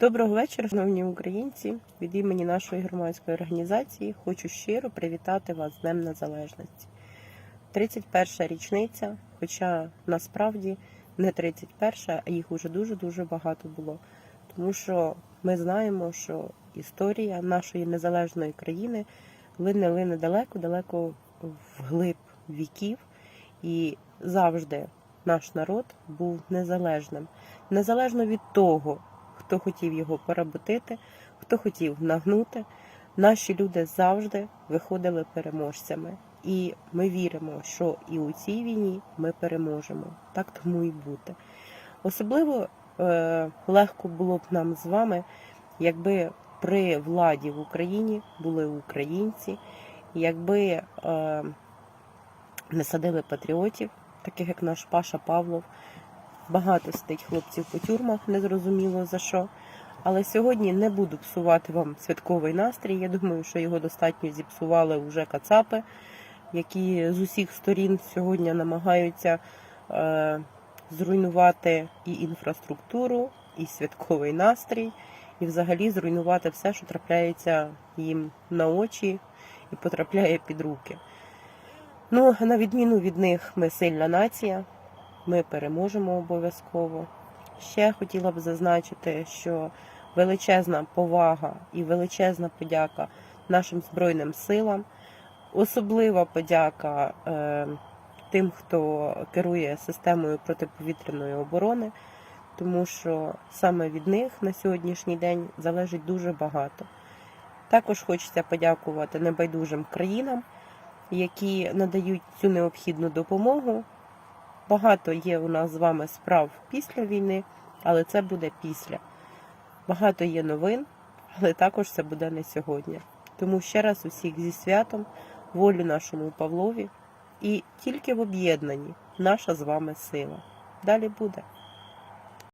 Доброго вечора, шановні українці. Від імені нашої громадської організації хочу щиро привітати вас з Днем Незалежності. 31 ша річниця, хоча насправді не 31, ша а їх уже дуже-дуже багато було. Тому що ми знаємо, що історія нашої незалежної країни лине-лине далеко-далеко вглиб віків, і завжди наш народ був незалежним. Незалежно від того, хто хотів його поработити, хто хотів нагнути. Наші люди завжди виходили переможцями. І ми віримо, що і у цій війні ми переможемо. Так тому і бути. Особливо е, легко було б нам з вами, якби при владі в Україні були українці, якби е, не садили патріотів, таких як наш Паша Павлов. Багато сидить хлопців по тюрмах, незрозуміло за що. Але сьогодні не буду псувати вам святковий настрій. Я думаю, що його достатньо зіпсували вже кацапи, які з усіх сторін сьогодні намагаються е, зруйнувати і інфраструктуру, і святковий настрій, і взагалі зруйнувати все, що трапляється їм на очі і потрапляє під руки. Ну, на відміну від них, ми сильна нація. Ми переможемо обов'язково. Ще хотіла б зазначити, що величезна повага і величезна подяка нашим Збройним силам, особлива подяка е, тим, хто керує системою протиповітряної оборони, тому що саме від них на сьогоднішній день залежить дуже багато. Також хочеться подякувати небайдужим країнам, які надають цю необхідну допомогу. Багато є у нас з вами справ після війни, але це буде після. Багато є новин, але також це буде не сьогодні. Тому ще раз усіх зі святом, волю нашому Павлові і тільки в об'єднанні наша з вами сила. Далі буде.